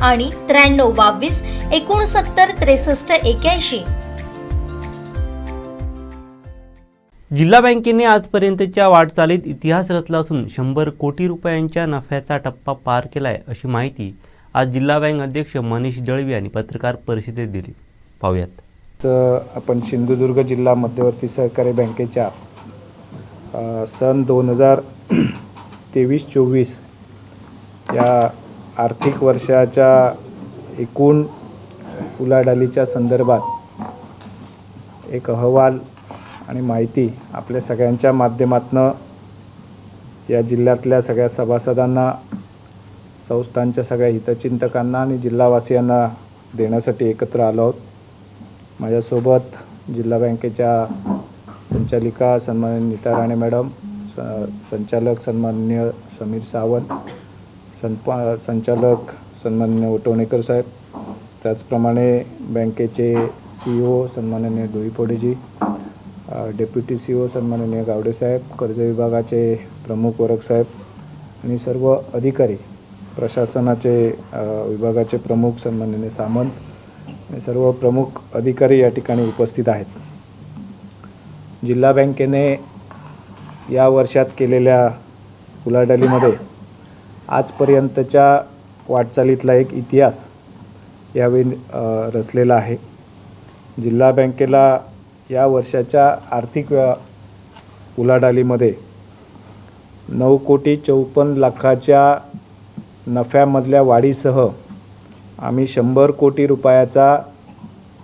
आणि त्र्याण्णव बावीस एकोणसत्तर त्रेसष्ट एक्याऐंशी. जिल्हा बँकेने आजपर्यंतच्या वाटचालीत इतिहास रचला असून शंभर कोटी रुपयांच्या नफ्याचा टप्पा पार केला आहे अशी माहिती आज जिल्हा बँक अध्यक्ष मनीष जळवी यांनी पत्रकार परिषदेत दिली. पाहूयात. तर आपण सिंधुदुर्ग जिल्हा मध्यवर्ती सहकारी बँकेच्या सन दोन हजार तेवीस चोवीस या आर्थिक वर्षाच्या एकूण उलाढालीच्या संदर्भात एक अहवाल आणि माहिती आपल्या सगळ्यांच्या माध्यमातनं या जिल्ह्यातल्या सगळ्या सभासदांना संस्थांच्या सगळ्या हितचिंतकांना आणि जिल्हावासियांना देण्यासाठी एकत्र आलो आहोत. माझ्यासोबत जिल्हा बँकेच्या संचालिका सन्माननीय नीता राणे मॅडम स संचालक सन्माननीय समीर सावंत संपा संचालक सन्माननीय वटवणेकर साहेब त्याचप्रमाणे बँकेचे सी ओ सन्माननीय धुईपोडेजी डेप्युटी सी ओ सन्माननीय गावडे साहेब कर्ज विभागाचे प्रमुख वरक साहेब आणि सर्व अधिकारी प्रशासनाचे विभागाचे प्रमुख सन्माननीय सामंत सर्व प्रमुख अधिकारी या ठिकाणी उपस्थित आहेत. जिल्हा बँकेने या वर्षात केलेल्या उलाढालीमध्ये आजपर्यंतच्या वाटचालीतला एक इतिहास यावेळी रचलेला आहे. जिल्हा बँकेला या वर्षाच्या आर्थिक उलाढालीमध्ये नऊ कोटी चौपन्न लाखाच्या नफ्यामधल्या वाढीसह आम्ही शंभर कोटी रुपयाचा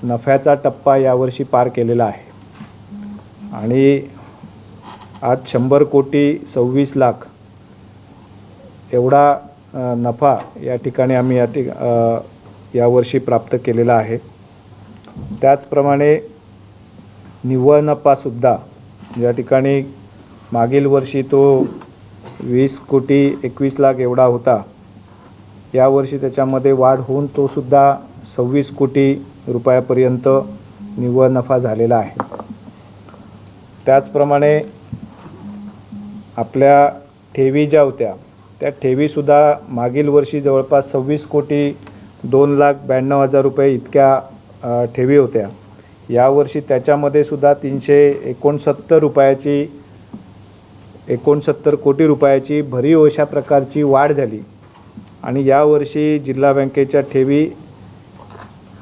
नफ्याचा टप्पा यावर्षी पार केलेला आहे. आणि आज शंभर कोटी सव्वीस लाख एवढा नफा या ठिकाणी आम्ही या ठिक यावर्षी प्राप्त केलेला आहे. त्याचप्रमाणे निव्वळ नफासुद्धा ज्या ठिकाणी मागील वर्षी तो वीस कोटी एकवीस लाख एवढा होता यावर्षी त्याच्यामध्ये वाढ होऊन तो सुद्धा सव्वीस कोटी रुपयापर्यंत निव्वळ नफा झालेला आहे. त्याचप्रमाणे आपल्या ठेवी ज्या होत्या त्या ठेवीसुद्धा मागील वर्षी जवळपास सव्वीस कोटी दोन लाख ब्याण्णव हजार रुपये इतक्या ठेवी होत्या. यावर्षी त्याच्यामध्ये सुद्धा तीनशे एकोणसत्तर रुपयाची एकोणसत्तर कोटी रुपयाची भरीव अशा प्रकारची वाढ झाली. आणि यावर्षी जिल्हा बँकेच्या ठेवी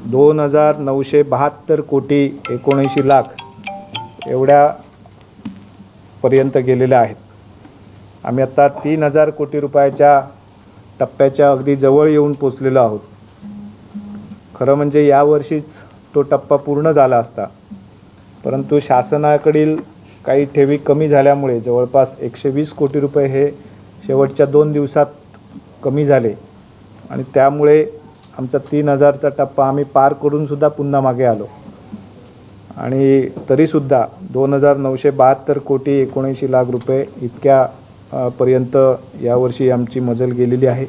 दोन हजार नऊशे बहात्तर कोटी एकोणऐंशी लाख एवढ्या पर्यंत गेलेल्या आहेत. आम्ही आता तीन हजार कोटी रुपयाच्या टप्प्याच्या अगदी जवळ येऊन पोचलेलो आहोत. खरं म्हणजे यावर्षीच तो टप्पा पूर्ण झाला असता. परंतु शासनाकडील काही ठेवी कमी झाल्यामुळे जवळपास एकशे वीस कोटी रुपये हे शेवटच्या दोन दिवसात कमी झाले. आणि त्यामुळे आमचा तीन हजारचा टप्पा आम्ही पार करूनसुद्धा पुन्हा मागे आलो. आणि तरीसुद्धा दोन हजार नऊशे बहात्तर कोटी एकोणऐंशी लाख रुपये इतक्या पर्यंत यावर्षी आमची मजल गेलेली आहे.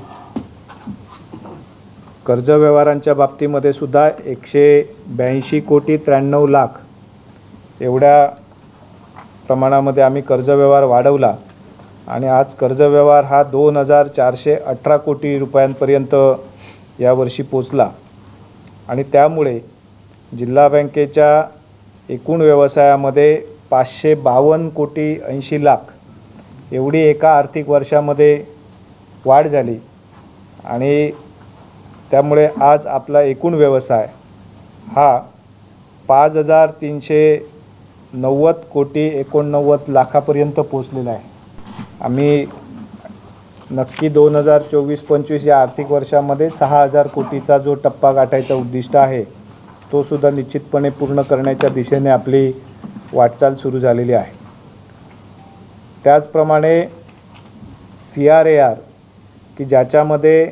कर्ज व्यवहारांच्या बाबतीमध्ये सुद्धा एकशे ब्याऐंशी कोटी त्र्याण्णव लाख एवढ्या प्रमाणामध्ये आम्ही कर्ज व्यवहार वाढवला आणि आज कर्ज व्यवहार हा दोन हजार चारशे अठरा कोटी रुपयांपर्यंत यावर्षी पोचला. आणि त्यामुळे जिल्हा बँकेच्या एकूण व्यवसायामध्ये पाचशे बावन्न कोटी ऐंशी लाख एवढी एका आर्थिक वर्षामध्ये वाढ झाली. आणि त्यामुळे आज आपला एकूण व्यवसाय हा पाच हजार तीनशे नव्वद कोटी एकोणनव्वद लाखापर्यंत पोचलेला आहे. आम्ही नक्की दोन हजार चोवीस पंचवीस या आर्थिक वर्षामध्ये सहा हजार कोटीचा जो टप्पा गाठायचा उद्दिष्ट आहे तो सुद्धा निश्चितपणे पूर्ण करण्याच्या दिशेने आपली वाटचाल सुरू झालेली आहे. त्याचप्रमाणे सी आर ए आर की ज्याच्यामध्ये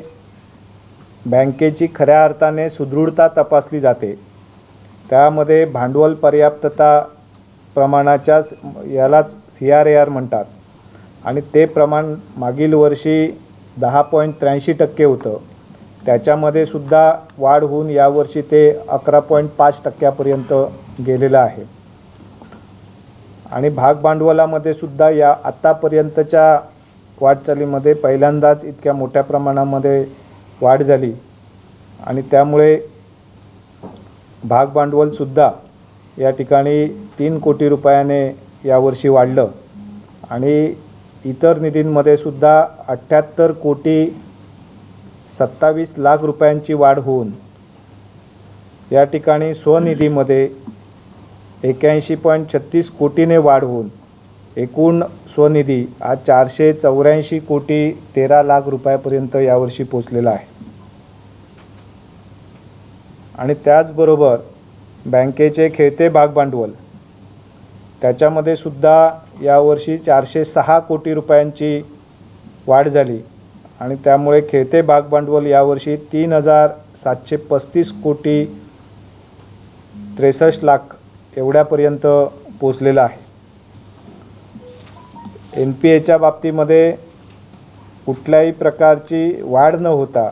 बँकेची खऱ्या अर्थाने सुदृढता तपासली जाते. त्यामध्ये भांडवल पर्याप्तता प्रमाणाच्या यालाच सी आर ए आर म्हणतात. आणि ते प्रमाण मागील वर्षी दहा पॉईंट त्र्याऐंशी टक्के होतं. त्याच्यामध्ये सुद्धा वाढ होऊन यावर्षी ते अकरा पॉईंट पाच टक्क्यापर्यंत गेलेलं आहे. आणि भाग भांडवलामध्ये सुद्धा या आत्तापर्यंतच्या वाटचालीमध्ये पहिल्यांदाच इतक्या मोठ्या प्रमाणामध्ये वाढ झाली. आणि त्यामुळे भाग भांडवलसुद्धा या ठिकाणी तीन कोटी रुपयाने यावर्षी वाढलं. आणि इतर निधींमध्ये सुद्धा अठ्ठ्याहत्तर कोटी सत्तावीस लाख रुपयांची वाढ होऊन या ठिकाणी स्वनिधीमध्ये एक्याऐंशी पॉईंट छत्तीस कोटीने वाढ होऊन एकूण स्वनिधी हा चारशे चौऱ्याऐंशी कोटी तेरा लाख रुपयापर्यंत यावर्षी पोचलेला आहे. आणि त्याचबरोबर बँकेचे खेळते भाग भांडवल त्याच्यामध्ये सुद्धा यावर्षी चारशे सहा कोटी रुपयांची वाढ झाली. आणि त्यामुळे खेळते भाग भांडवल यावर्षी तीन हजार सातशे पस्तीस कोटी त्रेसष्ट लाख एवढ्यापर्यंत पोचलेलं आहे. एन पी एच्या बाबतीमध्ये कुठल्याही प्रकारची वाढ न होता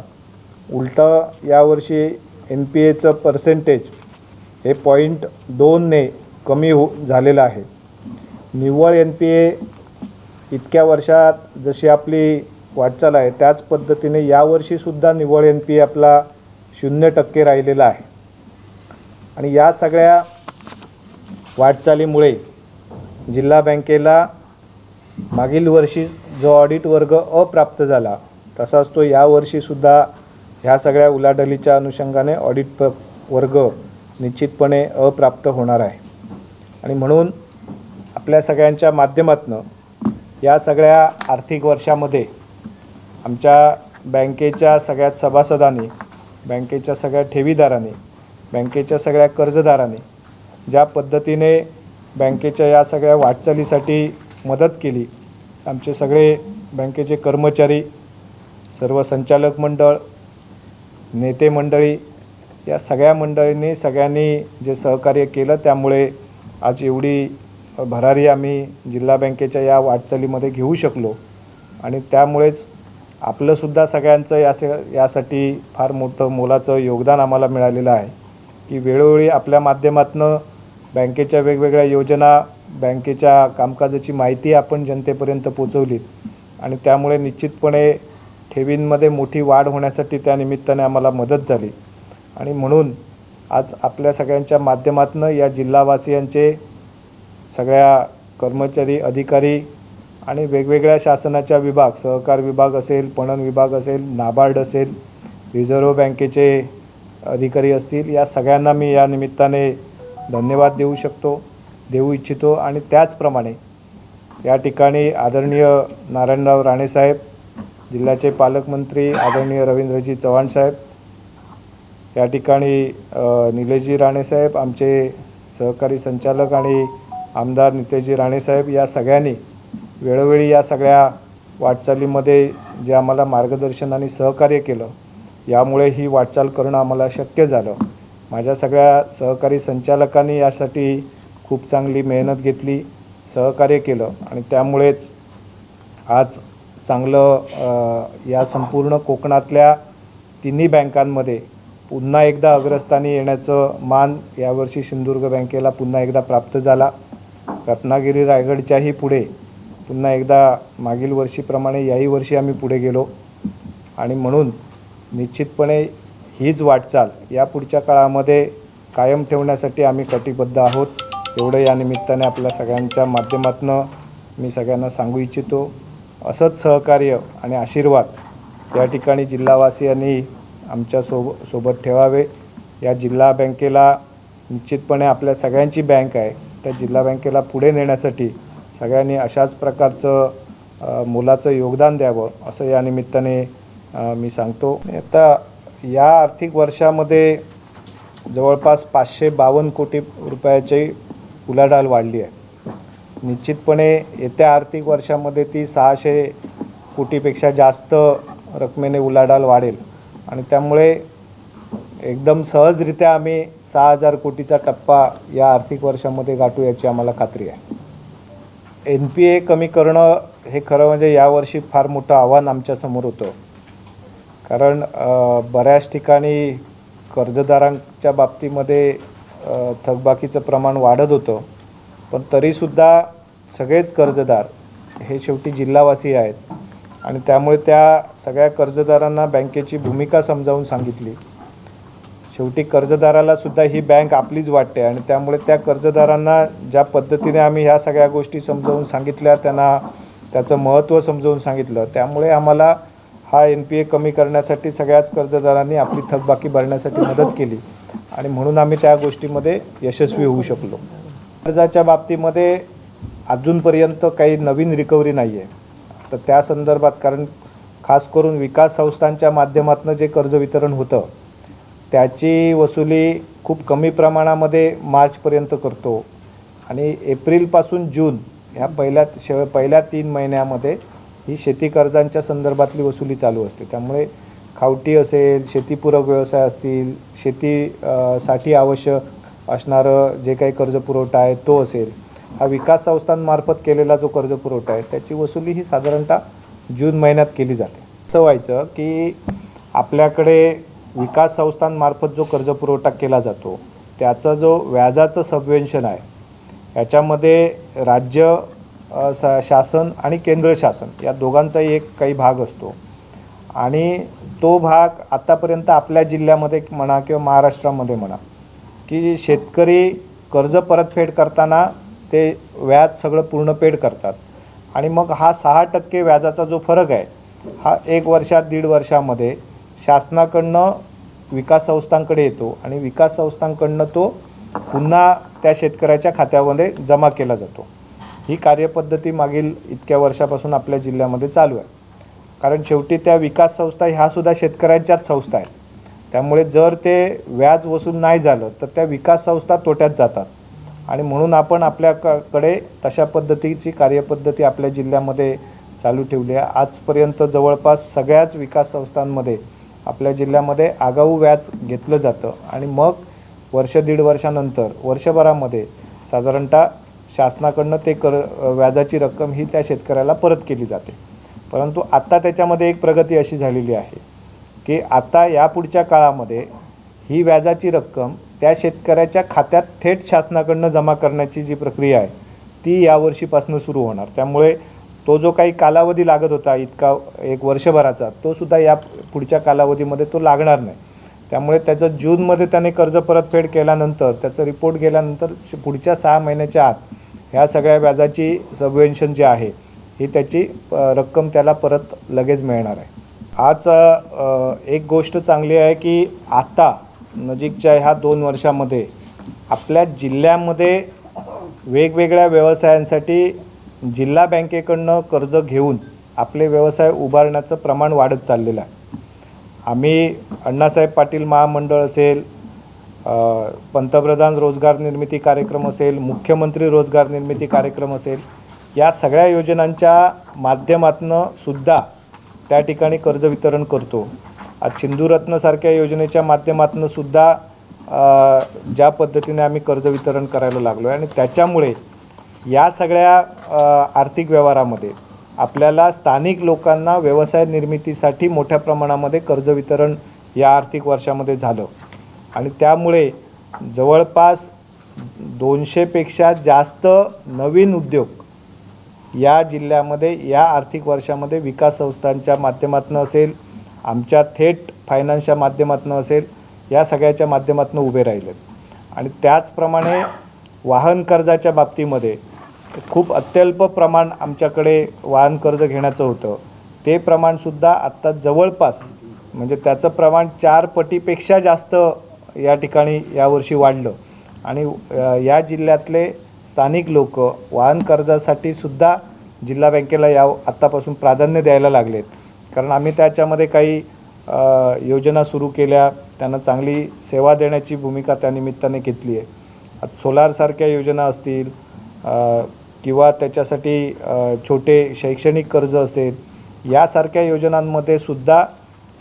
उलटं यावर्षी एन पी एचं पर्सेंटेज हे पॉईंट दोनने कमी हो झालेलं आहे. निव्वळ एन पी ए इतक्या वर्षात जशी आपली वाटचाल आहे त्याच पद्धतीने यावर्षीसुद्धा निव्वळ एन पी ए आपला शून्य टक्के राहिलेला आहे. आणि या सगळ्या वाटचालीमुळे जिल्हा बँकेला मागील वर्षी जो ऑडिट वर्ग अप्राप्त झाला तसाच तो यावर्षीसुद्धा ह्या सगळ्या उलाढालीच्या अनुषंगाने ऑडिट प वर्ग निश्चितपणे अप्राप्त होणार आहे. आणि म्हणून आपल्या सगळ्यांच्या माध्यमातनं या सगळ्या आर्थिक वर्षामध्ये आमच्या बँकेच्या सगळ्यात सभासदांनी बँकेच्या सगळ्या ठेवीदारांनी बँकेच्या सगळ्या कर्जदारांनी ज्या पद्धतीने बँकेच्या या सगळ्या वाटचालीसाठी मदत केली आमचे सगळे बँकेचे कर्मचारी सर्व संचालक मंडळ नेते मंडळी या सगळ्या मंडळींनी सगळ्यांनी जे सहकार्य केलं त्यामुळे आज एवढी भरारी आम्ही जिल्हा बँकेच्या या वाटचालीमध्ये घेऊ शकलो. आणि त्यामुळेच आपलंसुद्धा सगळ्यांचं या यासाठी फार मोठं मोलाचं योगदान आम्हाला मिळालेलं आहे की वेळोवेळी आपल्या माध्यमातनं बँकेच्या वेगवेगळ्या योजना बँकेच्या कामकाजाची माहिती आपण जनतेपर्यंत पोचवली. आणि त्यामुळे निश्चितपणे ठेवींमध्ये मोठी वाढ होण्यासाठी त्या निमित्ताने आम्हाला मदत झाली. आणि म्हणून आज आपल्या सगळ्यांच्या माध्यमातनं या जिल्हावासियांचे सगळ्या कर्मचारी अधिकारी आणि वेगवेगळ्या शासनाच्या विभाग सहकार विभाग असेल पणन विभाग असेल नाबार्ड असेल रिझर्व्ह बँकेचे अधिकारी असतील या सगळ्यांना मी या निमित्ताने धन्यवाद देऊ शकतो देऊ इच्छितो आणि त्याचप्रमाणे या ठिकाणी आदरणीय नारायणराव राणेसाहेब जिल्ह्याचे पालकमंत्री आदरणीय रवींद्रजी चव्हाण साहेब या ठिकाणी निलेजी निलेशजी राणेसाहेब आमचे सहकारी संचालक आणि आमदार नितेशजी राणेसाहेब या सगळ्यांनी वेळोवेळी या सगळ्या वाटचालीमध्ये जे आम्हाला मार्गदर्शन आणि सहकार्य केलं यामुळे ही वाटचाल करणं आम्हाला शक्य झालं. माझ्या सगळ्या सहकारी संचालकांनी यासाठी खूप चांगली मेहनत घेतली सहकार्य केलं आणि त्यामुळेच आज चांगलं या संपूर्ण कोकणातल्या तिन्ही बँकांमध्ये पुन्हा एकदा अग्रस्थानी येण्याचं मान यावर्षी सिंधुदुर्ग बँकेला पुन्हा एकदा प्राप्त झाला. रत्नागिरी रायगडच्याही पुढे पुन्हा एकदा मागील वर्षीप्रमाणे याही वर्षी आम्ही पुढे गेलो. आणि म्हणून निश्चितपणे हीच वाटचाल या पुढच्या काळामध्ये कायम ठेवण्यासाठी आम्ही कटिबद्ध आहोत. एवढं या निमित्ताने आपल्या सगळ्यांच्या माध्यमातनं मी सगळ्यांना सांगू इच्छितो. असंच सहकार्य आणि आशीर्वाद या ठिकाणी जिल्हावासियांनी आमच्या सोब सोबत ठेवावे. या जिल्हा बँकेला निश्चितपणे आपल्या सगळ्यांची बँक आहे. त्या जिल्हा बँकेला पुढे नेण्यासाठी सगळ्यांनी अशाच प्रकारचं मोलाचं योगदान द्यावं असं या निमित्ताने मी सांगतो. आता या आर्थिक वर्षामध्ये जवळपास पाचशे बावन्न कोटी रुपयाची उलाढाल वाढली आहे. निश्चितपणे येत्या आर्थिक वर्षामध्ये ती सहाशे कोटीपेक्षा जास्त रकमेने उलाढाल वाढेल. आणि त्यामुळे एकदम सहजरित्या आम्ही सहा हजार कोटीचा टप्पा या आर्थिक वर्षामध्ये गाठू याची आम्हाला खात्री आहे. एन पी ए कमी करणं हे खरं म्हणजे यावर्षी फार मोठं आव्हान आमच्यासमोर होतं. कारण बऱ्याच ठिकाणी कर्जदारांच्या बाबतीमध्ये थकबाकीचं प्रमाण वाढत होतं. पण तरीसुद्धा सगळेच कर्जदार हे शेवटी जिल्हावासी आहेत. आणि त्यामुळे त्या सगळ्या कर्जदारांना बँकेची भूमिका समजावून सांगितली. शेवटी कर्जदाराला सुद्धा ही बँक आपलीच वाटते आणि त्यामुळे त्या कर्जदारांना ज्या पद्धतीने आम्ही ह्या सगळ्या गोष्टी समजावून सांगितल्या त्यांना त्याचं महत्त्व समजावून सांगितलं. त्यामुळे आम्हाला हा एन पी ए कमी करण्यासाठी सगळ्याच कर्जदारांनी आपली थकबाकी भरण्यासाठी मदत केली. आणि म्हणून आम्ही त्या गोष्टीमध्ये यशस्वी होऊ शकलो. कर्जाच्या बाबतीमध्ये अजूनपर्यंत काही नवीन रिकव्हरी नाही आहे तर त्या संदर्भात कारण खास करून विकास संस्थांच्या माध्यमातून जे कर्ज वितरण होतं त्याची वसुली खूप कमी प्रमाणामध्ये मार्चपर्यंत करतो. आणि एप्रिलपासून जून ह्या पहिल्या शेव पहिल्या तीन महिन्यामध्ये ही शेती कर्जांच्या संदर्भातली वसुली चालू असते. त्यामुळे खावटी असेल शेतीपूरक व्यवसाय असतील शेती साठी आवश्यक असणारं जे काही कर्जपुरवठा आहे तो असेल हा विकास संस्थांमार्फत केलेला जो कर्जपुरवठा आहे त्याची वसुली ही साधारणतः जून महिन्यात केली जाते. असं व्हायचं की आपल्याकडे विकास संस्थांमार्फत जो कर्जपुरवठा केला जातो त्याचा जो व्याजाचं सबवेन्शन आहे याच्यामध्ये राज्य सा शासन आणि केंद्र शासन या दोघांचाही एक काही भाग असतो. आणि तो भाग आत्तापर्यंत आपल्या जिल्ह्यामध्ये म्हणा किंवा महाराष्ट्रामध्ये म्हणा की शेतकरी कर्ज परतफेड करताना ते व्याज सगळं पूर्ण पेड करतात. आणि मग हा सहा टक्के व्याजाचा जो फरक आहे हा एक वर्षात दीड वर्षामध्ये शासनाकडनं विकास संस्थांकडे येतो आणि विकास संस्थांकडनं तो पुन्हा त्या शेतकऱ्याच्या खात्यामध्ये जमा केला जातो. ही कार्यपद्धती मागील इतक्या वर्षापासून आपल्या जिल्ह्यामध्ये चालू आहे. कारण शेवटी त्या विकास संस्था ह्या सुद्धा शेतकऱ्यांच्याच संस्था आहेत. त्यामुळे जर ते व्याज वसूल नाही झालं तर त्या विकास संस्था तोट्यात जातात. आणि म्हणून आपण आपल्याकडे तशा पद्धतीची कार्यपद्धती आपल्या जिल्ह्यामध्ये चालू ठेवली आहे. आजपर्यंत जवळपास सगळ्याच विकास संस्थांमध्ये आपल्या जिल्ह्यामध्ये आगाऊ व्याज घेतलं जातं. आणि मग वर्ष दीड वर्षानंतर वर्षभरामध्ये साधारणतः शासनाकडनं ते कर व्याजाची रक्कम ही त्या शेतकऱ्याला परत केली जाते. परंतु आत्ता त्याच्यामध्ये एक प्रगती अशी झालेली आहे की आता यापुढच्या काळामध्ये ही व्याजाची रक्कम त्या शेतकऱ्याच्या खात्यात थेट शासनाकडनं जमा करण्याची जी प्रक्रिया आहे ती यावर्षीपासून सुरू होणार. त्यामुळे तो जो काही कालावधी लागत होता इतका एक वर्षभराचा तो सुद्धा या पुढच्या कालावधीमध्ये तो लागणार नाही. त्यामुळे त्याचं जूनमध्ये त्याने कर्ज परतफेड केल्यानंतर त्याचं रिपोर्ट गेल्यानंतर श- पुढच्या सहा महिन्याच्या आत ह्या सगळ्या व्याजाची सबवेन्शन जी आहे ही त्याची रक्कम त्याला परत लगेच मिळणार आहे. आज एक गोष्ट चांगली आहे की आता नजीकच्या ह्या दोन वर्षामध्ये आपल्या जिल्ह्यामध्ये वेगवेगळ्या व्यवसायांसाठी जिल्हा बँकेकडनं कर्ज घेऊन आपले व्यवसाय उभारण्याचं प्रमाण वाढत चाललेलं आहे. आम्ही अण्णासाहेब पाटील महामंडळ असेल पंतप्रधान रोजगार निर्मिती कार्यक्रम असेल मुख्यमंत्री रोजगार निर्मिती कार्यक्रम असेल या सगळ्या योजनांच्या माध्यमातून सुद्धा त्या ठिकाणी कर्ज वितरण करतो. आज सिंधुरत्नसारख्या योजनेच्या माध्यमातून सुद्धा ज्या पद्धतीने आम्ही कर्ज वितरण करायला लागलो आहे आणि त्याच्यामुळे या सगळ्या आर्थिक व्यवहारामध्ये आपल्याला स्थानिक लोकांना व्यवसाय निर्मितीसाठी मोठ्या प्रमाणामध्ये कर्ज वितरण या आर्थिक वर्षामध्ये झालं. आणि त्यामुळे जवळपास दोनशेपेक्षा जास्त नवीन उद्योग या जिल्ह्यामध्ये या आर्थिक वर्षामध्ये विकास संस्थांच्या माध्यमातून असेल आमच्या थेट फायनान्सच्या माध्यमातून असेल या सगळ्याच्या माध्यमातून उभे राहिले आणि त्याचप्रमाणे वाहन कर्जाच्या बाबतीमध्ये खूप अत्यल्प प्रमाण आमच्याकडे वाहन कर्ज घेण्याचं होतं. ते प्रमाणसुद्धा आत्ता जवळपास म्हणजे त्याचं प्रमाण चार पटीपेक्षा जास्त या ठिकाणी यावर्षी वाढलं. आणि या जिल्ह्यातले स्थानिक लोक वाहन कर्जासाठी सुद्धा जिल्हा बँकेला या आत्तापासून प्राधान्य द्यायला लागलेत. कारण आम्ही त्याच्यामध्ये काही योजना सुरू केल्या त्यांना चांगली सेवा देण्याची भूमिका त्या निमित्ताने घेतली आहे सोलारसारख्या योजना असतील किंवा त्याच्यासाठी छोटे शैक्षणिक कर्ज असेल यासारख्या योजनांमध्ये सुद्धा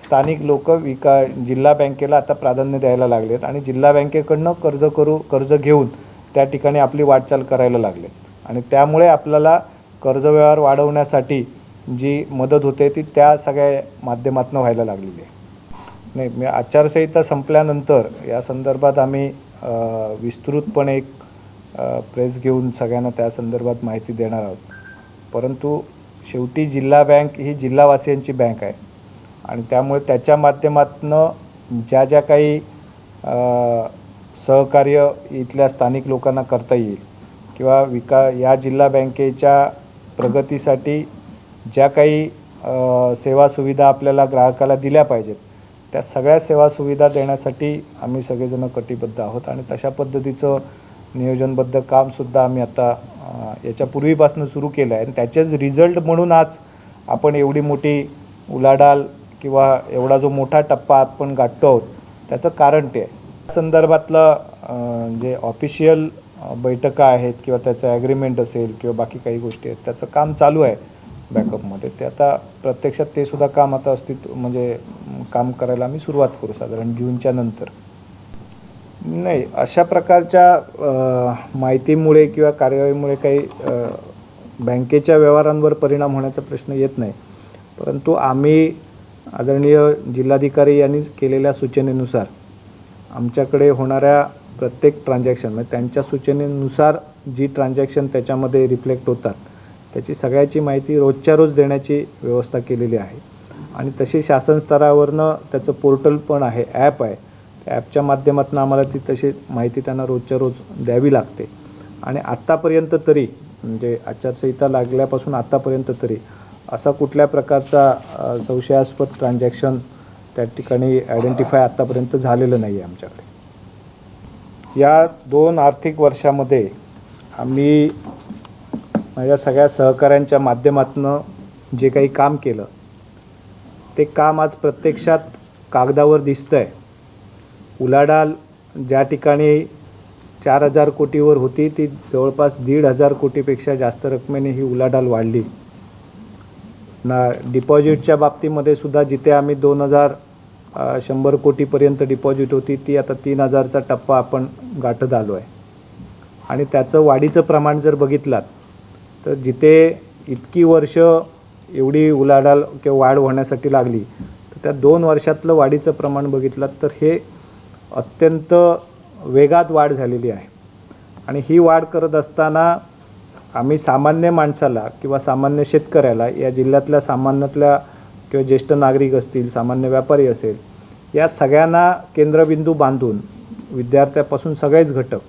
स्थानिक लोक विका जिल्हा बँकेला आता प्राधान्य द्यायला लागलेत आणि जिल्हा बँकेकडनं कर्ज करू कर्ज घेऊन त्या ठिकाणी आपली वाटचाल करायला लागलेत. आणि त्यामुळे आपल्याला कर्ज व्यवहार वाढवण्यासाठी जी मदत होते ती त्या सगळ्या माध्यमातून व्हायला लागलेली आहे. नाही मी आचारसंहिता संपल्यानंतर या संदर्भात आम्ही विस्तृतपणे एक प्रेस घेऊन सगळ्यांना त्या संदर्भात माहिती देणार आहोत. परंतु शेवटी जिल्हा बँक ही जिल्हावासियांची बँक आहे. आणि त्यामुळे त्याच्या माध्यमातनं ज्या ज्या काही सहकार्य इथल्या स्थानिक लोकांना करता येईल किंवा विका या जिल्हा बँकेच्या प्रगतीसाठी ज्या काही सेवा सुविधा आपल्याला ग्राहकाला दिल्या पाहिजेत त्या सगळ्या सेवा सुविधा देण्यासाठी आम्ही सगळेजण कटिबद्ध आहोत. आणि तशा पद्धतीचं नियोजनबद्ध कामसुद्धा आम्ही आता याच्यापूर्वीपासून याच्या सुरू केलं आहे. आणि त्याचेच रिझल्ट म्हणून आज आपण एवढी मोठी उलाढाल किंवा एवढा जो मोठा टप्पा आपण गाठतो आहोत त्याचं कारण ते आहे. संदर्भातलं जे ऑफिशियल बैठका आहेत किंवा त्याचं ॲग्रीमेंट असेल किंवा बाकी काही गोष्टी आहेत त्याचं काम चालू आहे बॅकअपमध्ये ते आता प्रत्यक्षात ते सुद्धा काम आता अस्तित्व म्हणजे काम करायला आम्ही सुरुवात करू साधारण जूनच्या नंतर. नाही अशा प्रकारच्या माहितीमुळे किंवा कार्यवाहीमुळे काही बँकेच्या व्यवहारांवर परिणाम होण्याचा प्रश्न येत नाही. परंतु आम्ही आदरणीय जिल्हाधिकारी यांनी केलेल्या सूचनेनुसार आमच्याकडे होणाऱ्या प्रत्येक ट्रान्झॅक्शन म्हणजे त्यांच्या सूचनेनुसार जी ट्रान्झॅक्शन त्याच्यामध्ये रिफ्लेक्ट होतात त्याची सगळ्याची माहिती रोजच्या रोज देण्याची व्यवस्था केलेली आहे. आणि तशी शासन स्तरावरनं त्याचं पोर्टल पण आहे ॲप आहे. ॲपच्या माध्यमातून आम्हाला ती तशी माहिती त्यांना रोजच्या रोज द्यावी लागते. आणि आत्तापर्यंत तरी म्हणजे आचारसंहिता लागल्यापासून आत्तापर्यंत तरी असा कुठल्या प्रकारचा संशयास्पद ट्रान्झॅक्शन त्या ठिकाणी आयडेंटिफाय आत्तापर्यंत झालेलं नाही आहे आमच्याकडे. या दोन आर्थिक वर्षामध्ये आम्ही माझ्या सगळ्या सहकाऱ्यांच्या माध्यमातून जे काही काम केलं ते काम आज प्रत्यक्षात कागदावर दिसतं आहे उलाढाल ज्या ठिकाणी चार हजार कोटीवर होती ती जवळपास दीड हजार कोटीपेक्षा जास्त रकमेने ही उलाढाल वाढली. ना डिपॉझिटच्या बाबतीमध्ये सुद्धा जिथे आम्ही दोन हजार शंभर कोटीपर्यंत डिपॉझिट होती ती आता तीन हजारचा टप्पा आपण गाठत आलो आहे. आणि त्याचं वाढीचं प्रमाण जर बघितलात तर जिथे इतकी वर्ष एवढी उलाढाल किंवा वाढ होण्यासाठी लागली तर त्या दोन वर्षातलं वाढीचं प्रमाण बघितलात तर हे अत्यंत वेगात वाढ झालेली आहे. आणि ही वाढ करत असताना आम्ही सामान्य माणसाला किंवा सामान्य शेतकऱ्याला या जिल्ह्यातल्या सामान्यातल्या किंवा ज्येष्ठ नागरिक असतील सामान्य व्यापारी असेल या सगळ्यांना केंद्रबिंदू बांधून विद्यार्थ्यापासून सगळेच घटक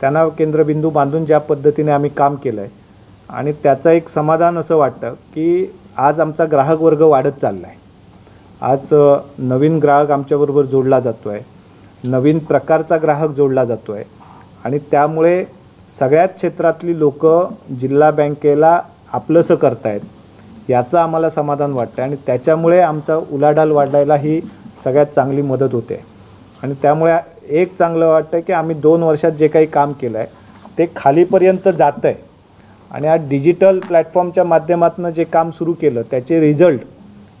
त्यांना केंद्रबिंदू बांधून ज्या पद्धतीने आम्ही काम केलं आहे आणि त्याचं एक समाधान असं वाटतं की आज आमचा ग्राहक वर्ग वाढत चालला आहे आज नवीन ग्राहक आमच्याबरोबर जोडला जातो आहे नवीन प्रकारचा ग्राहक जोडला जातो आहे आणि त्यामुळे सगळ्याच क्षेत्रातली लोक जिल्हा बँकेला आपलंसं करतायत याचं आम्हाला समाधान वाटतं आणि त्याच्यामुळे आमचा उलाढाल वाढायला ही सगळ्यात चांगली मदत होते. आणि त्यामुळे एक चांगलं वाटतं की आम्ही दोन वर्षात जे काही काम केलं आहे ते खालीपर्यंत जातं आहे आणि आज डिजिटल प्लॅटफॉर्मच्या माध्यमातून जे काम सुरू केलं त्याचे रिझल्ट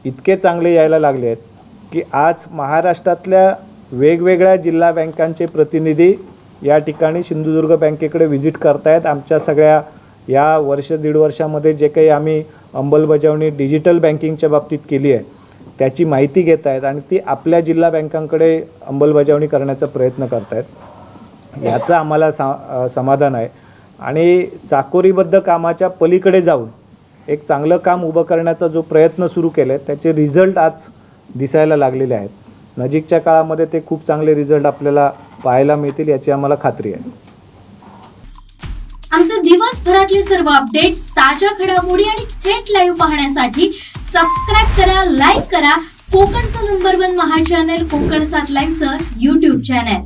इतके चांगले यायला लागले आहेत की आज महाराष्ट्रातल्या वेगवेगळ्या जिल्हा बँकांचे प्रतिनिधी या ठिकाणी सिंधुदुर्ग बँकेकडे व्हिजिट करतायत. आमच्या सगळ्या या वर्ष दीड वर्षामध्ये जे काही आम्ही अंमलबजावणी डिजिटल बँकिंगच्या बाबतीत केली आहे त्याची माहिती घेत आहेत आणि ती आपल्या जिल्हा बँकांकडे अंमलबजावणी करण्याचा प्रयत्न करत आहेत याचं आम्हाला सा समाधान आहे. आणि चाकोरीबद्ध कामाच्या पलीकडे जाऊन एक चांगलं काम उभं करण्याचा जो प्रयत्न सुरू केला आहे त्याचे रिझल्ट आज दिसायला लागलेले आहेत. नजीकच्या काळामध्ये ते खूप चांगले रिझल्ट आपल्याला पाहायला मिळतील याची आम्हाला खात्री आहे. आमचे दिवसभरातले सर्व अपडेट्स ताज्या घडामोडी आणि थेट लाईव्ह पाहण्यासाठी सबस्क्राईब करा लाईक करा. कोकणचं नंबर वन महा चॅनल कोकण सात लाईनचं युट्यूब चॅनल